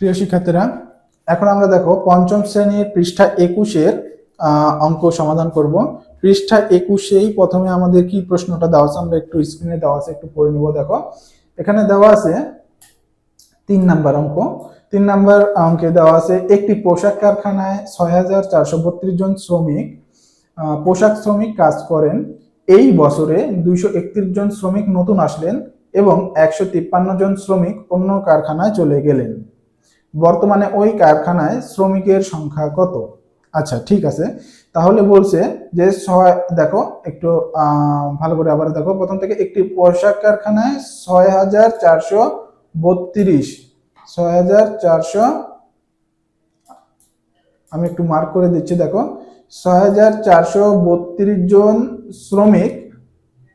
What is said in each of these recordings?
প্রিয় শিক্ষার্থীরা, এখন আমরা দেখো পঞ্চম শ্রেণির পৃষ্ঠা একুশের অঙ্ক সমাধান করব। পৃষ্ঠা একুশেই প্রথমে আমাদের কি প্রশ্নটা দেওয়া আছে, আমরা একটু স্ক্রিনে দেওয়া আছে, একটু পড়ে নিব, দেখো। এখানে দেওয়া আছে তিন নাম্বার অঙ্ক। তিন নাম্বার অঙ্কে দেওয়া আছে একটি পোশাক কারখানায় ছয় হাজার চারশো বত্রিশ জন শ্রমিক পোশাক শ্রমিক কাজ করেন। এই বছরে দুইশো একত্রিশ জন শ্রমিক নতুন আসলেন এবং একশো তিপ্পান্ন জন শ্রমিক অন্য কারখানায় চলে গেলেন। বর্তমানে ওই কারখানায় শ্রমিকের সংখ্যা কত? আচ্ছা ঠিক আছে। তাহলে বলছে যে ছয়, দেখো, একটু ভালো করে আবার দেখো। প্রথম থেকে একটি পোশাক কারখানায় ছয় হাজার চারশো বত্রিশ। ছয় হাজার চারশো, আমি একটু মার্ক করে দিচ্ছি, দেখো। ছয় হাজার চারশো বত্রিশ জন শ্রমিক,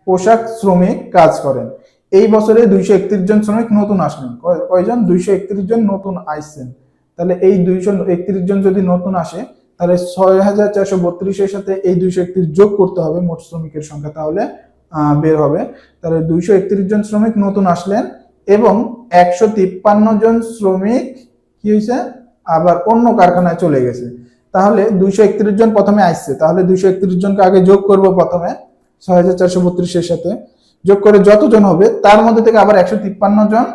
পোশাক শ্রমিক কাজ করেন। এই বছরে দুইশো একত্রিশ জন শ্রমিক নতুন আসলেন কয়- কয়জন? দুইশো একত্রিশ জন নতুন আসছেন তাহলে এই দুইশো একত্রিশ জন যদি নতুন আসে, তাহলে ছয় হাজার চারশো বত্রিশের সাথে এই দুইশো একত্রিশ যোগ করতে হবে মোট শ্রমিকের সংখ্যা তাহলে বের হবে। তাহলে দুইশো একত্রিশ জন শ্রমিক নতুন আসলেন এবং একশো তিপ্পান্ন জন শ্রমিক কি হয়েছে আবার অন্য কারখানায় চলে গেছে। তাহলে দুইশো একত্রিশ জন প্রথমে আসছে। তাহলে দুইশো একত্রিশ জনকে আগে যোগ করব প্রথমে, ছয় হাজার চারশো বত্রিশের সাথে। যোগ করে যতজন হবে, তার মধ্যে থেকে আবার একশো তিপ্পান্ন জন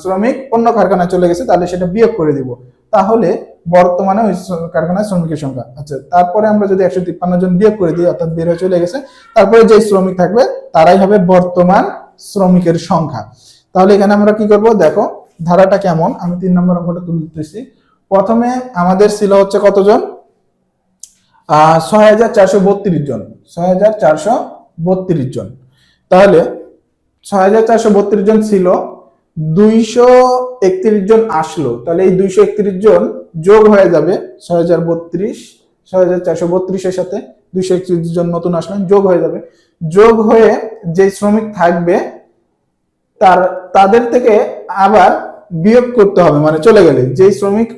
শ্রমিক অন্য কারখানায় চলে গেছে, তাহলে সেটা বিয়োগ করে দিব। তাহলে বর্তমানে ওই কারখানায় শ্রমিকের সংখ্যা। আচ্ছা তারপরে আমরা যদি একশো তিপ্পান্ন জন বিয়োগ করে দিই, অর্থাৎ বের হয়ে চলে গেছে, তারপরে যে শ্রমিক থাকবে, তারাই হবে বর্তমান শ্রমিকের সংখ্যা। তাহলে এখানে আমরা কি করব? দেখো, ধারাটা কেমন? আমি তিন নম্বর অঙ্কটা তুলতেছি প্রথমে আমাদের ছিল হচ্ছে কতজন? ছয় হাজার চারশো বত্রিশ জন। ছয় হাজার চারশো বত্রিশ জন। তাহলে ছয় হাজার চারশো বত্রিশ জন ছিল, দুইশো একত্রিশ জন আসলো। তাহলে এই দুইশো একত্রিশ জন যোগ হয়ে যাবে ছয় হাজার বত্রিশ, ছয় হাজার চারশো বত্রিশের সাথে দুইশো একত্রিশ জন নতুন আসলেন, যোগ হয়ে যাবে। যোগ হয়ে যে শ্রমিক থাকবে, তার, তাদের থেকে আবার বিয়োগ করতে হবে মানে চলে গেলে। যে শ্রমিক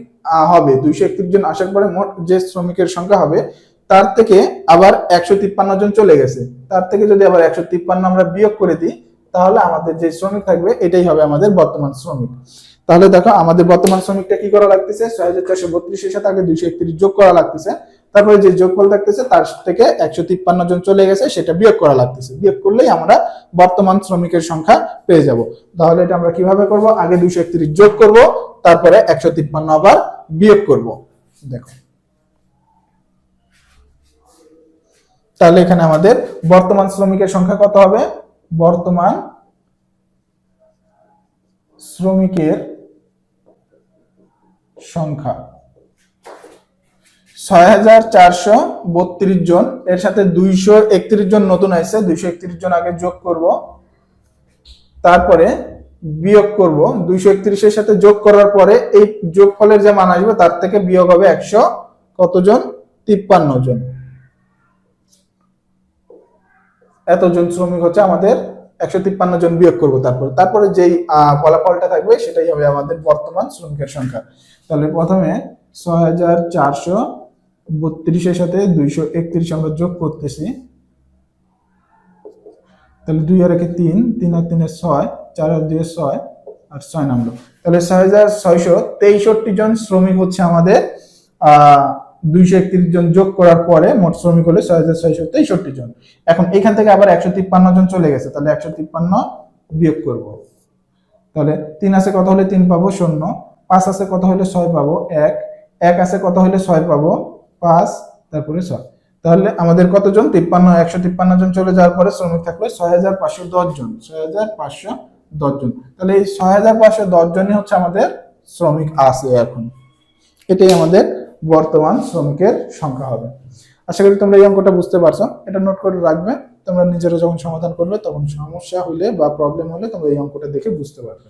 হবে, দুইশো একত্রিশ জন আসার পরে মোট যে শ্রমিকের সংখ্যা হবে তার থেকে আবার একশো তিপ্পান্ন জন চলে গেছে। তার থেকে যদি আবার একশো তিপ্পান্ন আমরা বিয়োগ করে দিই, তাহলে আমাদের যে শ্রমিক থাকবে, এটাই হবে আমাদের বর্তমান শ্রমিক। তাহলে দেখো, আমাদের বর্তমান শ্রমিকটা কি করা লাগতেছে? ছয় হাজার চারশো বত্রিশের সাথে আগে দুইশো একত্রিশ যোগ করা লাগতেছে। তারপরে যে যোগ যোগফল থাকতেছে, তার থেকে একশো তিপ্পান্ন জন চলে গেছে, সেটা বিয়োগ করা লাগতেছে। বিয়োগ করলেই আমরা বর্তমান শ্রমিকের সংখ্যা পেয়ে যাব। তাহলে এটা আমরা কীভাবে করব? আগে দুইশো একত্রিশ যোগ করব, তারপরে একশো তিপ্পান্ন আবার বিয়োগ করব। দেখো। তাহলে এখানে আমাদের বর্তমান শ্রমিকের সংখ্যা কত হবে? বর্তমান শ্রমিকের সংখ্যা। ছয় হাজার চারশো বত্রিশ জন, এর সাথে দুইশো একত্রিশ জন নতুন আসছে দুইশো জন আগে যোগ করব। তারপরে বিয়োগ করব, দুইশো একত্রিশের সাথে যোগ করার পরে এই যোগফলের যে মান আসবে, তার থেকে বিয়োগ হবে একশো কতজন তিপ্পান্ন জন। এতজন শ্রমিক হচ্ছে আমাদের একশো তিপ্পান্ন জন বিয়োগ করব তারপর। তারপরে যেই ফলাফলটা থাকবে সেটাই হবে আমাদের বর্তমান শ্রমিকের সংখ্যা। তাহলে প্রথমে ছয় হাজার চারশো বত্রিশের সাথে দুইশো একত্রিশ আমরা যোগ করতেছি। তাহলে দুই আর একে তিন তিন আর তিনে ছয়, চার আর দুয়ে ছয়, আর ছয় নামলো। তাহলে ছয় হাজার ছয়শো তেইষট্টি জন শ্রমিক হচ্ছে আমাদের আহ দুইশো একত্রিশ জন যোগ করার পরে মোট শ্রমিক হলে ছয় হাজার ছয়শো তেইষট্টি জন। এখন এখান থেকে আবার একশো তিপ্পান্ন জন চলে গেছে, তাহলে একশো তিপ্পান্ন বিয়োগ করব। তাহলে তিন আছে কত হলে তিন পাবো? শূন্য। পাঁচ আছে কত হলে ছয় পাবো? এক। এক আছে কত হলে ছয় পাবো? পাঁচ। তারপরে ছয়। তাহলে আমাদের কতজন? তিপ্পান্ন, একশো তিপ্পান্ন জন চলে যাওয়ার পরে শ্রমিক থাকলে ছয় হাজার পাঁচশো দশ জন। ছয় হাজার পাঁচশো দশ জন। তাহলে এই ছয় হাজার পাঁচশো দশ জনই হচ্ছে আমাদের শ্রমিক আছে এখন। এটাই আমাদের বর্তমান শ্রমিকের সংখ্যা হবে। আশা করি তোমরা এই অঙ্কটা বুঝতে পারছ। এটা নোট করে রাখবে। তোমরা নিজেরা যখন সমাধান করবে, তখন সমস্যা হলে বা প্রবলেম হলে তোমরা এই অঙ্কটা দেখে বুঝতে পারবে।